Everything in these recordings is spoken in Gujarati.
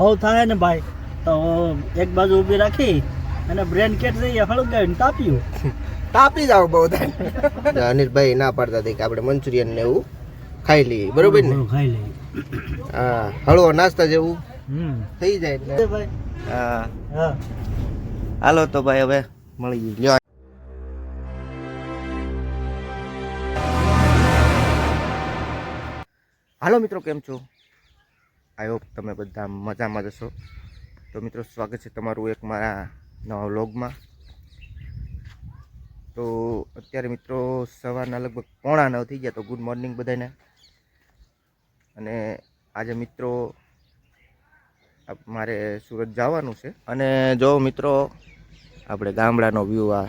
બહુ થાય ને ભાઈ તો એક બાજુ ઊભી રાખી અને બ્રેન કેટ જઈએ હળગાવીને તાપ્યું. તાપી જાવ બહુ થાય અનિલભાઈ ના પાડતા હતી કે આપણે મંચુરિયન ને એવું ખાઈ લઈએ બરોબર ને? ખાઈ લઈએ. હા હળવો નાસ્તા જેવું થઈ જાય એટલે. ભાઈ. હા. હા. હાલો તો ભાઈ હવે મળી લ્યો. હાલો મિત્રો કેમ છો? આઈ હોપ તમે બધા મજામાં જશો તો મિત્રો, સ્વાગત છે તમારું એક મારા નવા વ્લોગમાં. તો અત્યારે મિત્રો, સવારના લગભગ પોણા નવ થઈ ગયા, તો ગુડ મોર્નિંગ બધાને અને આજે મિત્રો મારે સુરત જવાનું છે. અને જો મિત્રો, આપણે ગામડાનો વ્યૂ આ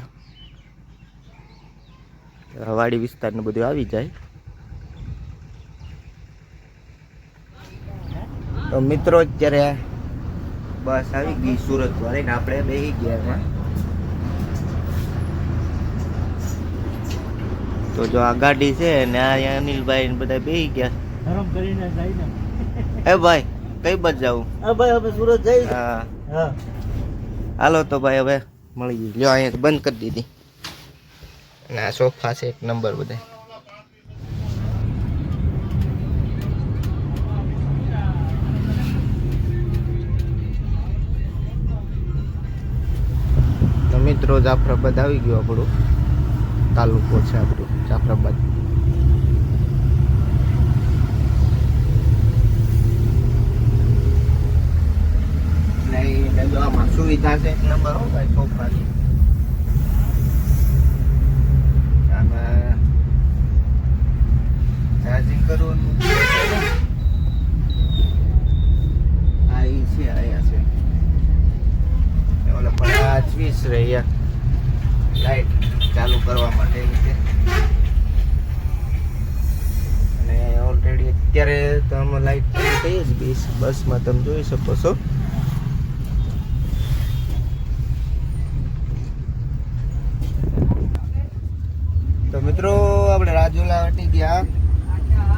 હવાડી વિસ્તારનું બધું આવી જાય. તો મિત્રો અત્યારે બસ આવી ગઈ સુરત વાળી ને આપણે બેસી ગયા એમાં. તો જો આ ગાડી છે ને આ અનિલભાઈ ને બધા બેસી ગયા. ધરમ કરીને જાય ને. એ ભાઈ કઈ બાજુ જાવું? ભાઈ હવે સુરત જઈ. હા. હા. હાલો તો ભાઈ હવે મળી ગઈ. લ્યો અહીંયા બંધ કરી દીધી. ના આ સોફા છે એક નંબર બધા મિત્રો જાફરાબાદ આવી ગયો આપણો. તાલુકો છે આપણું, જાફરાબાદ. સુવિધા છે, એક નંબર હો ભાઈ આમાં ચાર્જિંગ કરવાનું આ ઈ છે આયા છે એ ઓલા પર સ્વિચ રહ્યા. લાઈટ ચાલુ કરવા માટેની છે અને ઓલરેડી અત્યારે તો આમાં લાઈટ ચાલુ થઈ જ ગઈ બસમાં તમે જોઈ શકો છો. તો મિત્રો આપણે રાજુલા વટી ગયા.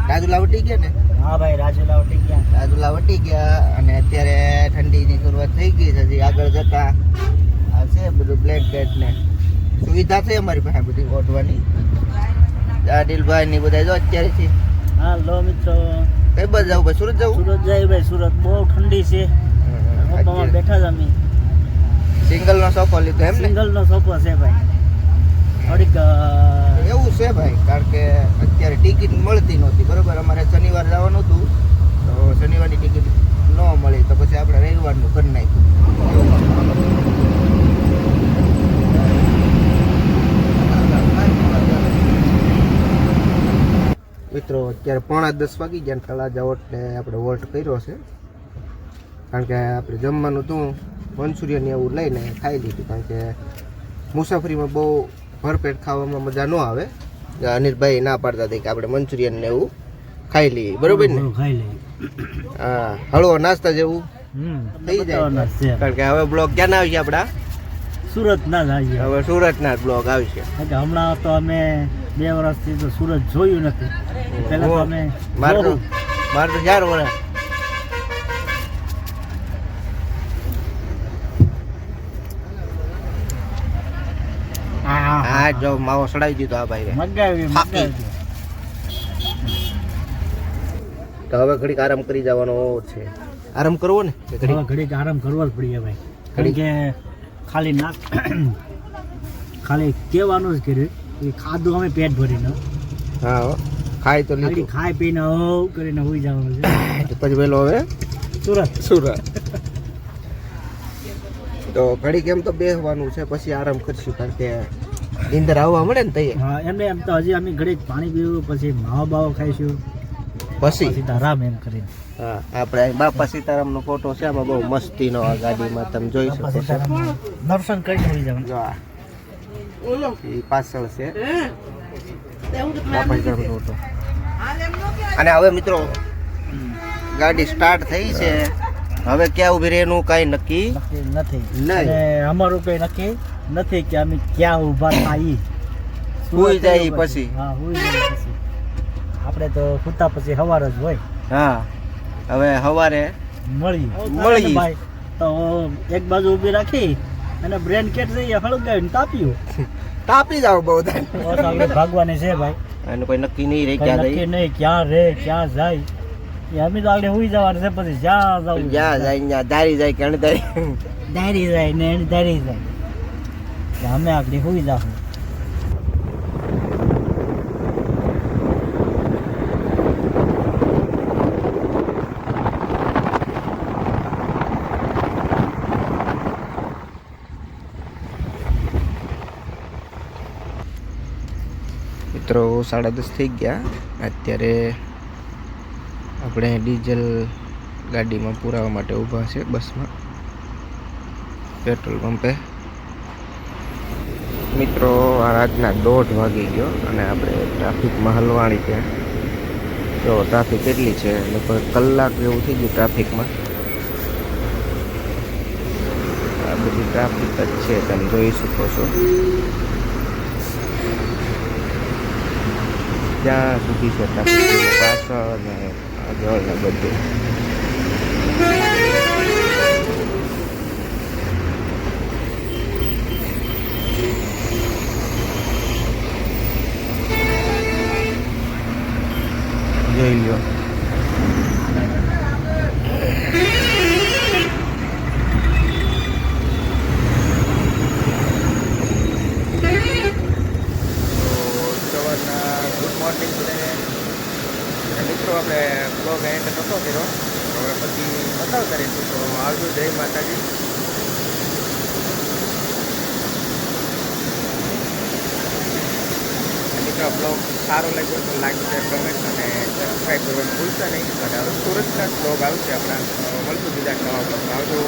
રાજુલા વટી ગયા ને? હા ભાઈ રાજુલા વટી ગયા. રાજુલા વટી ગયા અને અત્યારે ઠંડીની શરૂઆત થઈ ગઈ છે. હજી આગળ જતા છે બધું ગેટ ને સુવિધા છે અમારી પાસે બધી ઓઢવાની આદિલભાઈ ની બધા જો અત્યારે છે. હા લો મિત્રો. કઈ બાજુ જવું ભાઈ? સુરત જવું સુરત જાય ભાઈ સુરત બહુ ઠંડી છે. સોફામાં બેઠા જ અમે. સિંગલ નો સોફો લીધો એમ સિંગલ નો સોફો છે ભાઈ. થોડીક એવું છે ભાઈ કારણ કે અત્યારે ટિકિટ મળતી નહોતી. બરોબર અમારે શનિવાર જવાનું હતું. તો શનિવારની ટિકિટ ન મળી તો પછી આપણે રવિવારનું કરી નાખ્યું. મિત્રો અત્યારે પોણા દસ વાગી ગયા ને જાવટને વોટને આપણે વોલ્ટ કર્યો છે. કારણ કે આપણે જમવાનું હતું મંચુરિયન એવું લઈને ખાઈ લીધું. કારણ કે મુસાફરીમાં બહુ ભરપેટ ખાવામાં મજા ન આવે. અનિલભાઈ ના પાડતા હતા કે આપણે મંચુરિયન ને એવું ખાઈ લઈએ. બરોબર ને? ખાઈ લઈએ. હા હળવો નાસ્તા જેવું થઈ જાય. કારણ કે હવે બ્લોગ ક્યાં આવશે આપણા સુરત ના જઈએ હવે સુરતના જ બ્લોગ આવશે. હમણાં તો અમે બે વર્ષથી તો સુરત જોયું નથી. પહેલા તો અમે મારે તો મારે તો ચાર વર્ષ હા જો માવો સડાવી દીધો આ ભાઈ મગાવી તો હવે ઘડીક આરામ કરી જવાનો છે. આરામ કરવો ને? ઘડીક? ઘડીક આરામ કરવો જ પડીએ ભાઈ. કારણ કે ખાલી ના ખાલી કહેવાનું જ કર્યું. એ ખાધું અમે પેટ ભરીને. હા. ખાઈ તો લીધું. ખાઈ પીને હવ કરીને હોઈ જવાનું છે. પછી પેલો હવે? સુરત. સુરત. તો ઘડીક એમ તો બેસવાનું છે પછી આરામ કરશું કારણ કે નીંદર આવવા મળે ને તઈએ. હા એમને એમ તો હજી અમે ઘડીક પાણી પીવું પછી માવા બાવો ખાઈશું. પછી? સીતારામ એમ કરીને. હા આપણે બાપા સીતારામનો ફોટો છે આમાં બહુ મસ્તીનો આ ગાડીમાં તમે જોઈ શકો છો. દર્શન કરીને જવાનું. એ પાછળ છે. અને હવે મિત્રો ગાડી સ્ટાર્ટ થઈ છે. હવે ક્યાં ઊભી રહે એનું કાંઈ નક્કી નક્કી નથી. અને અમારું કઈ નક્કી નથી કે અમે ક્યાં ઊભા થાય સુઈ જાય પછી. હા સુઈ જાય પછી. આપણે તો સુતા પછી સવાર જ હોય. હા હવે સવારે મળી મળી. ભાઈ તો એક બાજુ ઊભી રાખી અને બ્રેન કેટ જઈએ ગયું તાપ્યું. તાપી જાવ બહુ આપણે ભાગવાની છે ભાઈ. એનું કોઈ નક્કી નહીં રહે ક્યાં નક્કી રહી નહીં ક્યાં રહે ક્યાં જાય. એ અમે તો આગળ હુઈ જવાનું છે પછી જ્યાં જવું જ્યાં જાય ત્યાં ધારી જાય કે અણધારી ધારી જાય ને અણધારી જાય. અમે આગળ હુઈ જાઉં મિત્રો સાડા દસ થઈ ગયા. અત્યારે આપણે ડીઝલ ગાડીમાં પુરાવા માટે ઊભા છે બસમાં. પેટ્રોલ પંપે. મિત્રો રાતના દોઢ વાગી ગયો અને આપણે ટ્રાફિકમાં હલવાણી ત્યાં તો ટ્રાફિક કેટલી છે? લગભગ કલાક જેવું થઈ ગયું ટ્રાફિકમાં. આ બધી ટ્રાફિક જ છે, તમે જોઈ શકો છો. ત્યાં સુધી છે પાછળ ને આગળ ને બધું. જોઈ લ્યો તો સવારના ગુડ મોર્નિંગ બધાને મિત્રો આપણે એન્ડ નહોતો કર્યો. હવે પછી બતાવતા કરીશું તો આવજો. જય માતાજી. મિત્રો બ્લોગ સારો લાગ્યો તો લાઈક શેર, કમેન્ટ અને સબસ્ક્રાઈબ કરવાનું ભૂલતા નહીં. અને હવે સુરતના બ્લોગ આવશે આપણા મળશું બીજા નવા બ્લોગ આવજો.